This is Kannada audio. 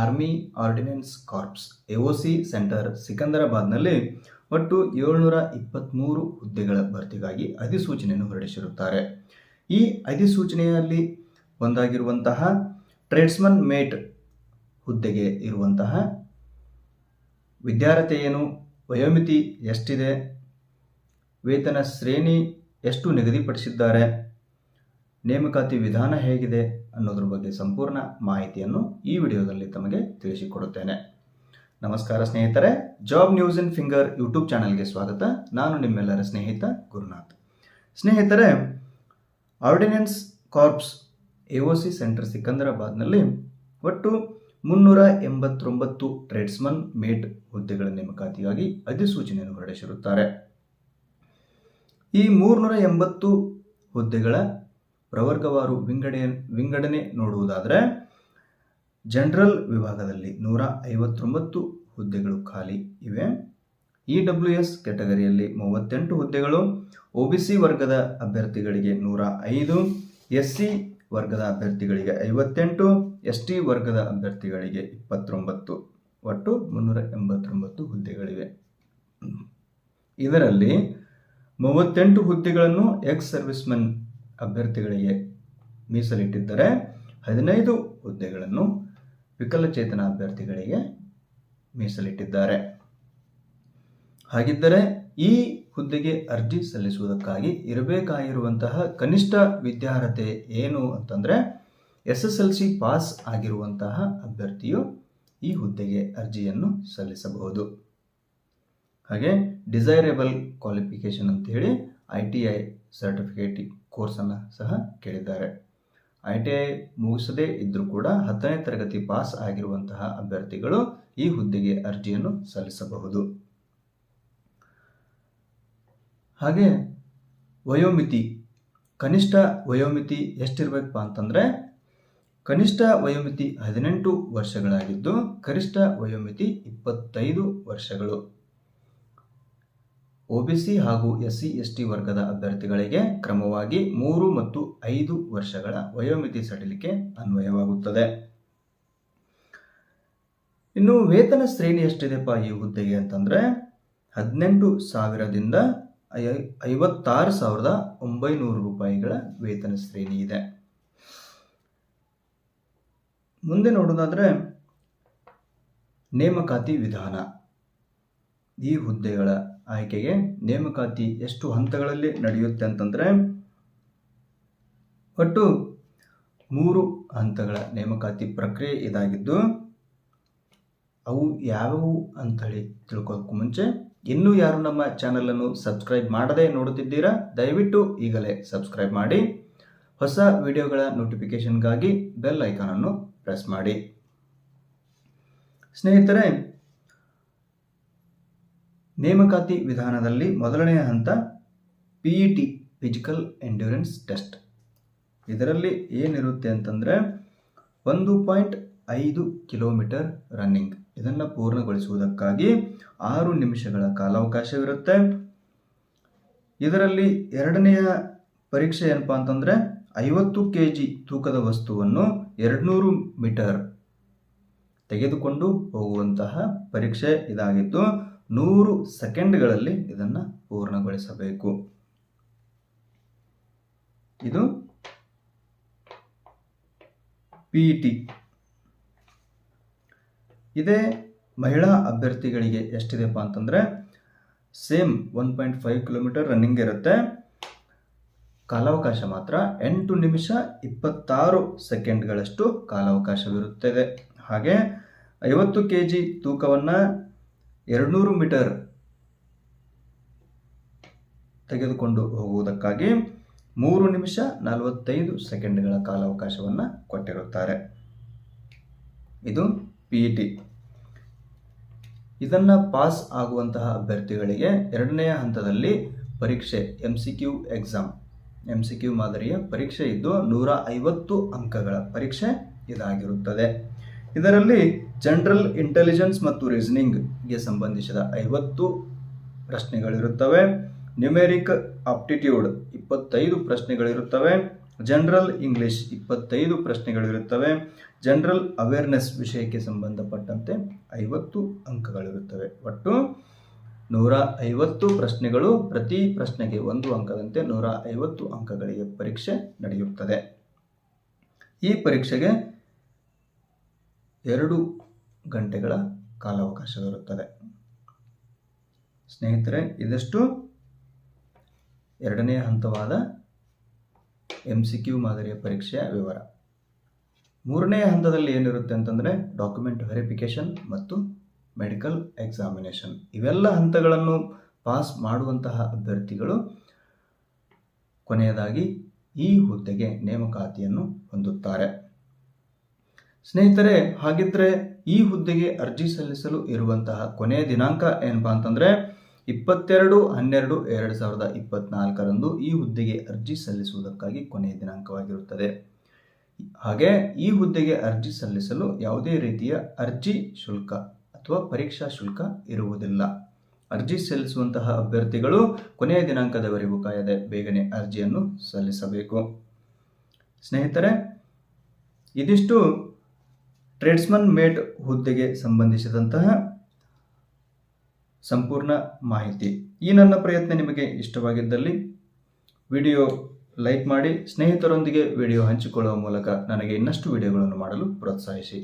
Army ordnance corps AOC centre ಸಿಕಂದರಾಬಾದ್ನಲ್ಲಿ ಒಟ್ಟು ಏಳ್ನೂರ ಇಪ್ಪತ್ತ್ಮೂರು ಹುದ್ದೆಗಳ ಭರ್ತಿಗಾಗಿ ಅಧಿಸೂಚನೆಯನ್ನು ಹೊರಡಿಸಿರುತ್ತಾರೆ. ಈ ಅಧಿಸೂಚನೆಯಲ್ಲಿ ಒಂದಾಗಿರುವಂತಹ ಟ್ರೇಡ್ಸ್ಮನ್ ಮೇಟ್ ಹುದ್ದೆಗೆ ಇರುವಂತಹ ವಿದ್ಯಾರ್ಥಿ ಏನು, ವಯೋಮಿತಿ ಎಷ್ಟಿದೆ, ವೇತನ ಶ್ರೇಣಿ ಎಷ್ಟು ನಿಗದಿಪಡಿಸಿದ್ದಾರೆ ನೇಮಕಾತಿ ವಿಧಾನ ಹೇಗಿದೆ ಅನ್ನೋದ್ರ ಬಗ್ಗೆ ಸಂಪೂರ್ಣ ಮಾಹಿತಿಯನ್ನು ಈ ವಿಡಿಯೋದಲ್ಲಿ ತಮಗೆ ತಿಳಿಸಿಕೊಡುತ್ತೇನೆ. ನಮಸ್ಕಾರ ಸ್ನೇಹಿತರೆ, job news in finger YouTube ಚಾನಲ್ಗೆ ಸ್ವಾಗತ. ನಾನು ನಿಮ್ಮೆಲ್ಲರ ಸ್ನೇಹಿತ ಗುರುನಾಥ್. ಸ್ನೇಹಿತರೆ, ordnance corps A O C centre ಸಿಕಂದರಾಬಾದ್ನಲ್ಲಿ ಒಟ್ಟು ಮುನ್ನೂರ ಎಂಬತ್ತೊಂಬತ್ತು ಟ್ರೇಡ್ಸ್ಮನ್ ಮೇಟ್ ಹುದ್ದೆಗಳ ನೇಮಕಾತಿಗಾಗಿ ಅಧಿಸೂಚನೆಯನ್ನು ಹೊರಡಿಸಿರುತ್ತಾರೆ. ಈ ಮೂರ್ನೂರ ಎಂಬತ್ತು ಹುದ್ದೆಗಳ ಪ್ರವರ್ಗವಾರು ವಿಂಗಡೆ ವಿಂಗಡಣೆ ನೋಡುವುದಾದರೆ, ಜನರಲ್ ವಿಭಾಗದಲ್ಲಿ ನೂರ ಐವತ್ತೊಂಬತ್ತು ಹುದ್ದೆಗಳು ಖಾಲಿ ಇವೆ. ಇ ಡಬ್ಲ್ಯೂ ಎಸ್ ಕೆಟಗರಿಯಲ್ಲಿ ಮೂವತ್ತೆಂಟು ಹುದ್ದೆಗಳು, ಒ ಬಿ ಸಿ ವರ್ಗದ ಅಭ್ಯರ್ಥಿಗಳಿಗೆ ನೂರ ಐದು ಎಸ್ ಸಿ ವರ್ಗದ ಅಭ್ಯರ್ಥಿಗಳಿಗೆ ಐವತ್ತೆಂಟು ಎಸ್ ಟಿ ವರ್ಗದ ಅಭ್ಯರ್ಥಿಗಳಿಗೆ ಇಪ್ಪತ್ತೊಂಬತ್ತು. ಒಟ್ಟು ಮುನ್ನೂರ ಎಂಬತ್ತೊಂಬತ್ತು ಹುದ್ದೆಗಳಿವೆ. ಇದರಲ್ಲಿ ಮೂವತ್ತೆಂಟು ಹುದ್ದೆಗಳನ್ನು ಎಕ್ಸ್ ಸರ್ವಿಸ್ಮೆನ್ ಅಭ್ಯರ್ಥಿಗಳಿಗೆ ಮೀಸಲಿಟ್ಟಿದ್ದರೆ ಹದಿನೈದು ಹುದ್ದೆಗಳನ್ನು ವಿಕಲಚೇತನ ಅಭ್ಯರ್ಥಿಗಳಿಗೆ ಮೀಸಲಿಟ್ಟಿದ್ದಾರೆ. ಹಾಗಿದ್ದರೆ ಈ ಹುದ್ದೆಗೆ ಅರ್ಜಿ ಸಲ್ಲಿಸುವುದಕ್ಕಾಗಿ ಇರಬೇಕಾಗಿರುವಂತಹ ಕನಿಷ್ಠ ವಿದ್ಯಾರ್ಹತೆ ಏನು ಅಂತಂದರೆ S S L C pass ಆಗಿರುವಂತಹ ಅಭ್ಯರ್ಥಿಯು ಈ ಹುದ್ದೆಗೆ ಅರ್ಜಿಯನ್ನು ಸಲ್ಲಿಸಬಹುದು. ಹಾಗೆ ಡಿಸೈರೇಬಲ್ ಕ್ವಾಲಿಫಿಕೇಷನ್ ಅಂತೇಳಿ ಐ ಟಿ ಐ ಸರ್ಟಿಫಿಕೇಟ್ ಕೋರ್ಸನ್ನು ಸಹ ಕೇಳಿದ್ದಾರೆ. ಐ ಟಿ ಐ ಮುಗಿಸದೇ ಇದ್ದರೂ ಕೂಡ ಹತ್ತನೇ ತರಗತಿ ಪಾಸ್ ಆಗಿರುವಂತಹ ಅಭ್ಯರ್ಥಿಗಳು ಈ ಹುದ್ದೆಗೆ ಅರ್ಜಿಯನ್ನು ಸಲ್ಲಿಸಬಹುದು. ಹಾಗೆ ವಯೋಮಿತಿ, ಕನಿಷ್ಠ ವಯೋಮಿತಿ ಎಷ್ಟಿರಬೇಕಪ್ಪ ಅಂತಂದರೆ, ಕನಿಷ್ಠ ವಯೋಮಿತಿ ಹದಿನೆಂಟು ವರ್ಷಗಳಾಗಿದ್ದು ಕರಿಷ್ಠ ವಯೋಮಿತಿ ಇಪ್ಪತ್ತೈದು ವರ್ಷಗಳು. ಒ ಬಿ ಸಿ ಹಾಗೂ ಎಸ್ಸಿ ಎಸ್ಟಿ ವರ್ಗದ ಅಭ್ಯರ್ಥಿಗಳಿಗೆ ಕ್ರಮವಾಗಿ ಮೂರು ಮತ್ತು ಐದು ವರ್ಷಗಳ ವಯೋಮಿತಿ ಸಡಿಲಿಕೆ ಅನ್ವಯವಾಗುತ್ತದೆ. ಇನ್ನು ವೇತನ ಶ್ರೇಣಿ ಎಷ್ಟಿದೆಪ್ಪ ಈ ಹುದ್ದೆಗೆ ಅಂತಂದರೆ ಹದಿನೆಂಟು ಸಾವಿರದಿಂದ ಐ, ಐವತ್ತಾರು ಸಾವಿರದ ಒಂಬೈನೂರು ರೂಪಾಯಿಗಳ ವೇತನ ಶ್ರೇಣಿ ಇದೆ. ಮುಂದೆ ನೋಡೋದಾದರೆ ನೇಮಕಾತಿ ವಿಧಾನ. ಈ ಹುದ್ದೆಗಳ ಆಯ್ಕೆಗೆ ನೇಮಕಾತಿ ಎಷ್ಟು ಹಂತಗಳಲ್ಲಿ ನಡೆಯುತ್ತೆ ಅಂತಂದರೆ, ಒಟ್ಟು ಮೂರು ಹಂತಗಳ ನೇಮಕಾತಿ ಪ್ರಕ್ರಿಯೆ ಇದಾಗಿದ್ದು, ಅವು ಯಾವುವು ಅಂಥೇಳಿ ತಿಳ್ಕೊಳ್ಳೋಕ್ಕೂ ಮುಂಚೆ, ಇನ್ನೂ ಯಾರು ನಮ್ಮ ಚಾನಲನ್ನು ಸಬ್ಸ್ಕ್ರೈಬ್ ಮಾಡದೇ ನೋಡುತ್ತಿದ್ದೀರಾ, ದಯವಿಟ್ಟು ಈಗಲೇ ಸಬ್ಸ್ಕ್ರೈಬ್ ಮಾಡಿ, ಹೊಸ ವಿಡಿಯೋಗಳ ನೋಟಿಫಿಕೇಷನ್ಗಾಗಿ ಬೆಲ್ ಐಕಾನನ್ನು ಪ್ರೆಸ್ ಮಾಡಿ. ಸ್ನೇಹಿತರೆ ನೇಮಕಾತಿ ವಿಧಾನದಲ್ಲಿ ಮೊದಲನೆಯ ಹಂತ P E T physical endurance test ಇದರಲ್ಲಿ ಏನಿರುತ್ತೆ ಅಂತಂದರೆ ಒಂದು ಪಾಯಿಂಟ್ ಐದು ಕಿಲೋಮೀಟರ್ ರನ್ನಿಂಗ್ ಇದನ್ನು ಪೂರ್ಣಗೊಳಿಸುವುದಕ್ಕಾಗಿ ಆರು ನಿಮಿಷಗಳ ಕಾಲಾವಕಾಶವಿರುತ್ತೆ. ಇದರಲ್ಲಿ ಎರಡನೆಯ ಪರೀಕ್ಷೆ ಏನಪ್ಪ ಅಂತಂದರೆ ಐವತ್ತು ಕೆ ಜಿ ತೂಕದ ವಸ್ತುವನ್ನು ಎರಡುನೂರು ಮೀಟರ್ ತೆಗೆದುಕೊಂಡು ಹೋಗುವಂತಹ ಪರೀಕ್ಷೆ ಇದಾಗಿದ್ದು ನೂರು ಸೆಕೆಂಡ್ಗಳಲ್ಲಿ ಇದನ್ನು ಪೂರ್ಣಗೊಳಿಸಬೇಕು. ಇದು ಪಿ ಟಿ ಇದೇ ಮಹಿಳಾ ಅಭ್ಯರ್ಥಿಗಳಿಗೆ ಎಷ್ಟಿದೆಪ್ಪ ಅಂತಂದರೆ, same one point five kilometre running ಇರುತ್ತೆ. ಕಾಲಾವಕಾಶ ಮಾತ್ರ ಎಂಟು ನಿಮಿಷ ಇಪ್ಪತ್ತಾರು ಸೆಕೆಂಡ್ಗಳಷ್ಟು ಕಾಲಾವಕಾಶವಿರುತ್ತದೆ. ಹಾಗೆ ಐವತ್ತು ಕೆ ಜಿ ತೂಕವನ್ನು ಎರಡುನೂರು ಮೀಟರ್ ತೆಗೆದುಕೊಂಡು ಹೋಗುವುದಕ್ಕಾಗಿ ಮೂರು ನಿಮಿಷ ನಲವತ್ತೈದು ಸೆಕೆಂಡ್ಗಳ ಕಾಲಾವಕಾಶವನ್ನು ಕೊಟ್ಟಿರುತ್ತಾರೆ. ಇದು ಪಿ ಇ ಟಿ ಇದನ್ನು ಪಾಸ್ ಆಗುವಂತಹ ಅಭ್ಯರ್ಥಿಗಳಿಗೆ ಎರಡನೆಯ ಹಂತದಲ್ಲಿ ಪರೀಕ್ಷೆ M C Q exam M C Q ಮಾದರಿಯ ಪರೀಕ್ಷೆ ಇದ್ದು ನೂರ ಐವತ್ತು ಅಂಕಗಳ ಪರೀಕ್ಷೆ ಇದಾಗಿರುತ್ತದೆ. ಇದರಲ್ಲಿ ಜನರಲ್ ಇಂಟೆಲಿಜೆನ್ಸ್ ಮತ್ತು ರೀಸನಿಂಗ್ಗೆ ಸಂಬಂಧಿಸಿದ ಐವತ್ತು ಪ್ರಶ್ನೆಗಳಿರುತ್ತವೆ. ನ್ಯೂಮೆರಿಕ್ ಆಪ್ಟಿಟ್ಯೂಡ್ ಇಪ್ಪತ್ತೈದು ಪ್ರಶ್ನೆಗಳಿರುತ್ತವೆ. ಜನರಲ್ ಇಂಗ್ಲಿಷ್ ಇಪ್ಪತ್ತೈದು ಪ್ರಶ್ನೆಗಳಿರುತ್ತವೆ. ಜನರಲ್ ಅವೇರ್ನೆಸ್ ವಿಷಯಕ್ಕೆ ಸಂಬಂಧಪಟ್ಟಂತೆ ಐವತ್ತು ಅಂಕಗಳಿರುತ್ತವೆ. ಒಟ್ಟು ನೂರ ಐವತ್ತು ಪ್ರಶ್ನೆಗಳು ಪ್ರತಿ ಪ್ರಶ್ನೆಗೆ ಒಂದು ಅಂಕದಂತೆ ನೂರ ಐವತ್ತು ಅಂಕಗಳಿಗೆ ಪರೀಕ್ಷೆ ನಡೆಯುತ್ತದೆ. ಈ ಪರೀಕ್ಷೆಗೆ ಎರಡು ಗಂಟೆಗಳ ಕಾಲಾವಕಾಶವಿರುತ್ತದೆ. ಸ್ನೇಹಿತರೆ, ಇದಷ್ಟು? ಎರಡನೇ ಹಂತವಾದ ಎಂ ಸಿ ಕ್ಯೂ ಮಾದರಿಯ ಪರೀಕ್ಷೆಯ ವಿವರ. ಮೂರನೇ ಹಂತದಲ್ಲಿ ಏನಿರುತ್ತೆ ಅಂತಂದರೆ ಡಾಕ್ಯುಮೆಂಟ್ ವೆರಿಫಿಕೇಷನ್ ಮತ್ತು ಮೆಡಿಕಲ್ ಎಕ್ಸಾಮಿನೇಷನ್ ಇವೆಲ್ಲ ಹಂತಗಳನ್ನು ಪಾಸ್ ಮಾಡುವಂತಹ ಅಭ್ಯರ್ಥಿಗಳು ಕೊನೆಯದಾಗಿ ಈ ಹುದ್ದೆಗೆ ನೇಮಕಾತಿಯನ್ನು ಹೊಂದುತ್ತಾರೆ. ಸ್ನೇಹಿತರೆ, ಹಾಗಿದ್ರೆ ಈ ಹುದ್ದೆಗೆ ಅರ್ಜಿ ಸಲ್ಲಿಸಲು ಇರುವಂತಹ ಕೊನೆಯ ದಿನಾಂಕ ಏನಪ್ಪಾ ಅಂತಂದರೆ, ಇಪ್ಪತ್ತೆರಡು, ಹನ್ನೆರಡು, ಎರಡು ಸಾವಿರದ ಇಪ್ಪತ್ನಾಲ್ಕರಂದು ಈ ಹುದ್ದೆಗೆ ಅರ್ಜಿ ಸಲ್ಲಿಸುವುದಕ್ಕಾಗಿ ಕೊನೆಯ ದಿನಾಂಕವಾಗಿರುತ್ತದೆ. ಹಾಗೆ, ಈ ಹುದ್ದೆಗೆ ಅರ್ಜಿ ಸಲ್ಲಿಸಲು ಯಾವುದೇ ರೀತಿಯ ಅರ್ಜಿ ಶುಲ್ಕ ಅಥವಾ ಪರೀಕ್ಷಾ ಶುಲ್ಕ ಇರುವುದಿಲ್ಲ. ಅರ್ಜಿ ಸಲ್ಲಿಸುವಂತಹ ಅಭ್ಯರ್ಥಿಗಳು ಕೊನೆಯ ದಿನಾಂಕದವರೆಗೂ ಕಾಯದೆ ಬೇಗನೆ ಅರ್ಜಿಯನ್ನು ಸಲ್ಲಿಸಬೇಕು. ಸ್ನೇಹಿತರೆ, ಇದಿಷ್ಟು ಟ್ರೇಡ್ಸ್ಮನ್ ಮೇಟ್ ಹುದ್ದೆಗೆ ಸಂಬಂಧಿಸಿದಂತಹ ಸಂಪೂರ್ಣ ಮಾಹಿತಿ. ಈ ನನ್ನ ಪ್ರಯತ್ನ ನಿಮಗೆ ಇಷ್ಟವಾಗಿದ್ದಲ್ಲಿ ವಿಡಿಯೋ ಲೈಕ್ ಮಾಡಿ, ಸ್ನೇಹಿತರೊಂದಿಗೆ ವಿಡಿಯೋ ಹಂಚಿಕೊಳ್ಳುವ ಮೂಲಕ ನನಗೆ ಇನ್ನಷ್ಟು ವಿಡಿಯೋಗಳನ್ನು ಮಾಡಲು ಪ್ರೋತ್ಸಾಹಿಸಿ.